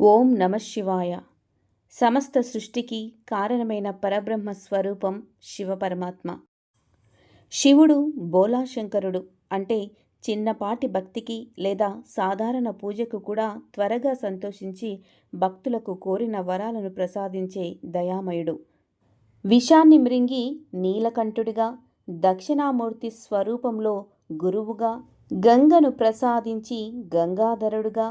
ఓం నమ శివాయ. సమస్త సృష్టికి కారణమైన పరబ్రహ్మ స్వరూపం శివపరమాత్మ శివుడు బోలాశంకరుడు అంటే చిన్నపాటి భక్తికి లేదా సాధారణ పూజకు కూడా త్వరగా సంతోషించి భక్తులకు కోరిన వరాలను ప్రసాదించే దయామయుడు. విషాన్ని మృంగి నీలకంఠుడిగా దక్షిణామూర్తి స్వరూపంలో గురువుగా గంగను ప్రసాదించి గంగాధరుడుగా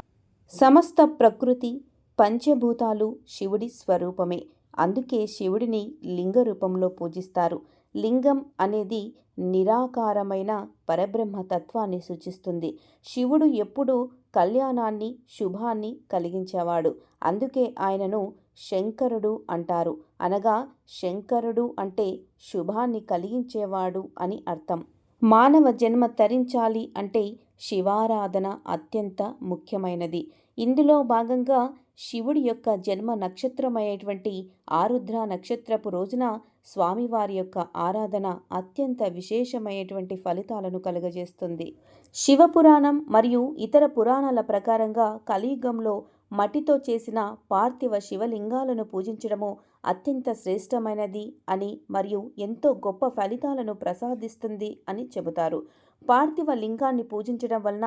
సమస్త ప్రకృతి పంచభూతాలు శివుడి స్వరూపమే. అందుకే శివుడిని లింగ రూపంలో పూజిస్తారు. లింగం అనేది నిరాకారమైన పరబ్రహ్మ తత్వాన్ని సూచిస్తుంది. శివుడు ఎప్పుడూ కళ్యాణాన్ని శుభాన్ని కలిగించేవాడు. అందుకే ఆయనను శంకరుడు అంటారు. అనగా శంకరుడు అంటే శుభాన్ని కలిగించేవాడు అని అర్థం. మానవ జన్మ తరించాలి అంటే శివారాధన అత్యంత ముఖ్యమైనది. ఇందులో భాగంగా శివుడి యొక్క జన్మ నక్షత్రమైనటువంటి ఆరుద్ర నక్షత్రపు రోజున స్వామివారి యొక్క ఆరాధన అత్యంత విశేషమైనటువంటి ఫలితాలను కలుగజేస్తుంది. శివపురాణం మరియు ఇతర పురాణాల ప్రకారంగా కలియుగంలో మట్టితో చేసిన పార్థివ శివలింగాలను పూజించడము అత్యంత శ్రేష్టమైనది అని మరియు ఎంతో గొప్ప ఫలితాలను ప్రసాదిస్తుంది అని చెబుతారు. పార్థివ లింగాన్ని పూజించడం వలన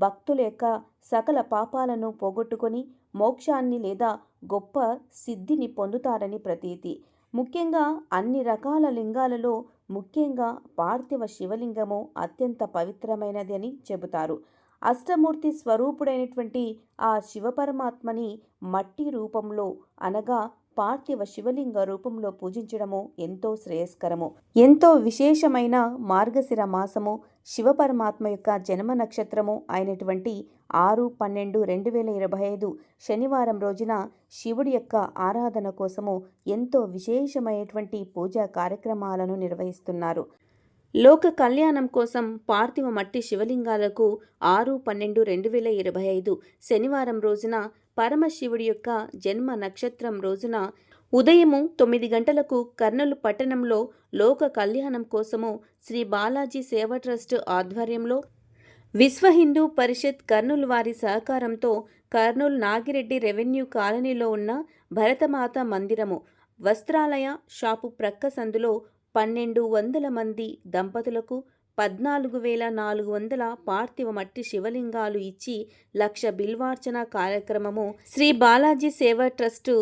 భక్తుల యొక్క సకల పాపాలను పోగొట్టుకొని మోక్షాన్ని లేదా గొప్ప సిద్ధిని పొందుతారని ప్రతీతి. ముఖ్యంగా అన్ని రకాల లింగాలలో ముఖ్యంగా పార్థివ శివలింగము అత్యంత పవిత్రమైనది అని చెబుతారు. అష్టమూర్తి స్వరూపుడైనటువంటి ఆ శివపరమాత్మని మట్టి రూపంలో అనగా పార్థివ శివలింగ రూపంలో పూజించడము ఎంతో శ్రేయస్కరము. ఎంతో విశేషమైన మార్గశిర మాసము శివపరమాత్మ యొక్క జన్మ నక్షత్రము అయినటువంటి ఆరు పన్నెండు రెండు వేల ఇరవై ఐదు శనివారం రోజున శివుడి యొక్క ఆరాధన కోసము ఎంతో విశేషమైనటువంటి పూజా కార్యక్రమాలను నిర్వహిస్తున్నారు. లోక కళ్యాణం కోసం పార్థివ మట్టి శివలింగాలకు ఆరు పన్నెండు రెండు వేల ఇరవై ఐదు శనివారం రోజున పరమశివుడి యొక్క జన్మ నక్షత్రం రోజున ఉదయము తొమ్మిది గంటలకు కర్నూలు పట్టణంలో లోక కళ్యాణం కోసము శ్రీ బాలాజీ సేవ ట్రస్ట్ ఆధ్వర్యంలో విశ్వ హిందూ పరిషత్ కర్నూలు వారి సహకారంతో కర్నూలు నాగిరెడ్డి రెవెన్యూ కాలనీలో ఉన్న భరతమాత మందిరము వస్త్రాలయ షాపు ప్రక్క సందులో పన్నెండు వందల మంది దంపతులకు పద్నాలుగు వేల నాలుగు వందల పార్థివ మట్టి శివలింగాలు ఇచ్చి లక్ష బిల్వార్చన కార్యక్రమము శ్రీ బాలాజీ సేవా ట్రస్టు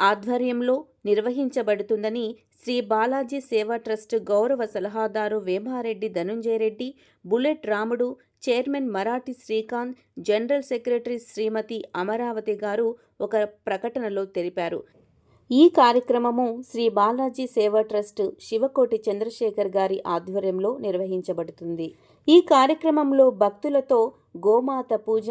ఆధ్వర్యంలో నిర్వహించబడుతుందని శ్రీ బాలాజీ సేవా ట్రస్ట్ గౌరవ సలహాదారు Vemareddy Dhanunjayareddy bullet Ramudu chairman Marathi Srikanth general secretary Shrimati Amaravati గారు ఒక ప్రకటనలో తెలిపారు. ఈ కార్యక్రమము శ్రీ బాలాజీ సేవా ట్రస్ట్ శివకోటి చంద్రశేఖర్ గారి ఆధ్వర్యంలో నిర్వహించబడుతుంది. ఈ కార్యక్రమంలో భక్తులతో గోమాత పూజ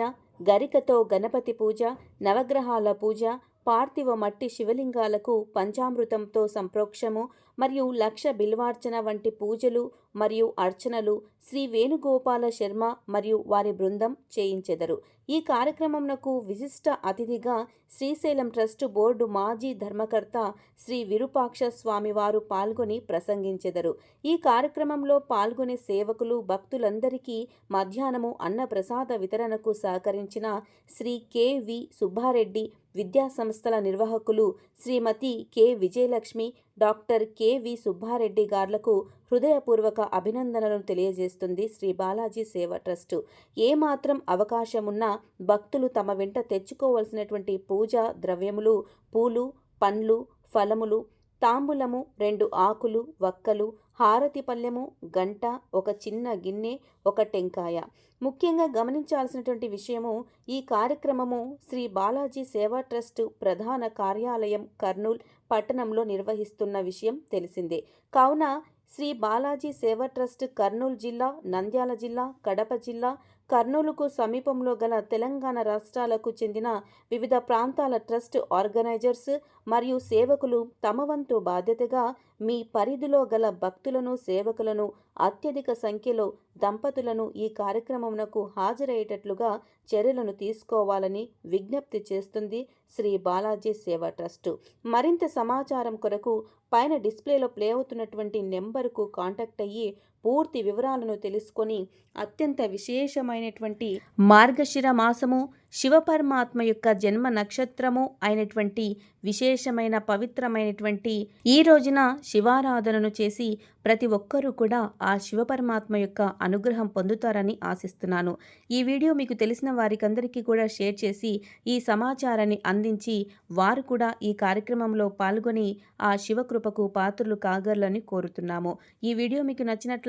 గరికతో గణపతి పూజ నవగ్రహాల పూజ పార్థివ మట్టి శివలింగాలకు పంచామృతంతో సంప్రోక్షము మరియు లక్ష బిల్వార్చన వంటి పూజలు మరియు అర్చనలు శ్రీ వేణుగోపాల శర్మ మరియు వారి బృందం చేయించెదరు. ఈ కార్యక్రమంకు విశిష్ట అతిథిగా శ్రీశైలం ట్రస్టు బోర్డు మాజీ ధర్మకర్త శ్రీ విరూపాక్ష స్వామివారు పాల్గొని ప్రసంగించెదరు. ఈ కార్యక్రమంలో పాల్గొనే సేవకులు భక్తులందరికీ మధ్యాహ్నము అన్న ప్రసాద వితరణకు సహకరించిన శ్రీ కెవి సుబ్బారెడ్డి విద్యా సంస్థల నిర్వాహకులు Shrimati K Vijayalakshmi doctor K V Subbareddy గార్లకు హృదయపూర్వక అభినందనలు తెలియజేస్తుంది శ్రీ బాలాజీ సేవ ట్రస్టు. ఏమాత్రం అవకాశమున్నా భక్తులు తమ వెంట తెచ్చుకోవలసినటువంటి పూజా ద్రవ్యములు పూలు పండ్లు ఫలములు తాంబూలము రెండు ఆకులు వక్కలు హారతి పల్లెము గంట ఒక చిన్న గిన్నె ఒక టెంకాయ. ముఖ్యంగా గమనించాల్సినటువంటి విషయము ఈ కార్యక్రమము శ్రీ బాలాజీ సేవా ట్రస్టు ప్రధాన కార్యాలయం కర్నూల్ పట్టణంలో నిర్వహిస్తున్న విషయం తెలిసిందే. కావున శ్రీ బాలాజీ సేవ ట్రస్ట్ కర్నూలు జిల్లా నంద్యాల జిల్లా కడప జిల్లా కర్నూలుకు సమీపంలో గల తెలంగాణ రాష్ట్రాలకు చెందిన వివిధ ప్రాంతాల ట్రస్ట్ ఆర్గనైజర్స్ మరియు సేవకులు తమ వంతు బాధ్యతగా మీ పరిధిలో గల భక్తులను సేవకులను అత్యధిక సంఖ్యలో దంపతులను ఈ కార్యక్రమమునకు హాజరయ్యేటట్లుగా చర్యలను తీసుకోవాలని విజ్ఞప్తి చేస్తుంది శ్రీ బాలాజీ సేవా ట్రస్టు. మరింత సమాచారం కొరకు పైన డిస్ప్లేలో ప్లే అవుతున్నటువంటి నెంబర్ నంబరుకు కాంటాక్ట్ అయ్యి పూర్తి వివరాలను తెలుసుకొని అత్యంత విశేషమైనటువంటి మార్గశిర మాసము శివపరమాత్మ యొక్క జన్మ నక్షత్రము అయినటువంటి విశేషమైన పవిత్రమైనటువంటి ఈ రోజున శివారాధనను చేసి ప్రతి ఒక్కరూ కూడా ఆ శివపరమాత్మ యొక్క అనుగ్రహం పొందుతారని ఆశిస్తున్నాను. ఈ వీడియో మీకు తెలిసిన వారికందరికీ కూడా షేర్ చేసి ఈ సమాచారాన్ని అందించి వారు కూడా ఈ కార్యక్రమంలో పాల్గొని ఆ శివకృపకు పాత్రలు కాగర్లని కోరుతున్నాము. ఈ వీడియో మీకు నచ్చినట్లు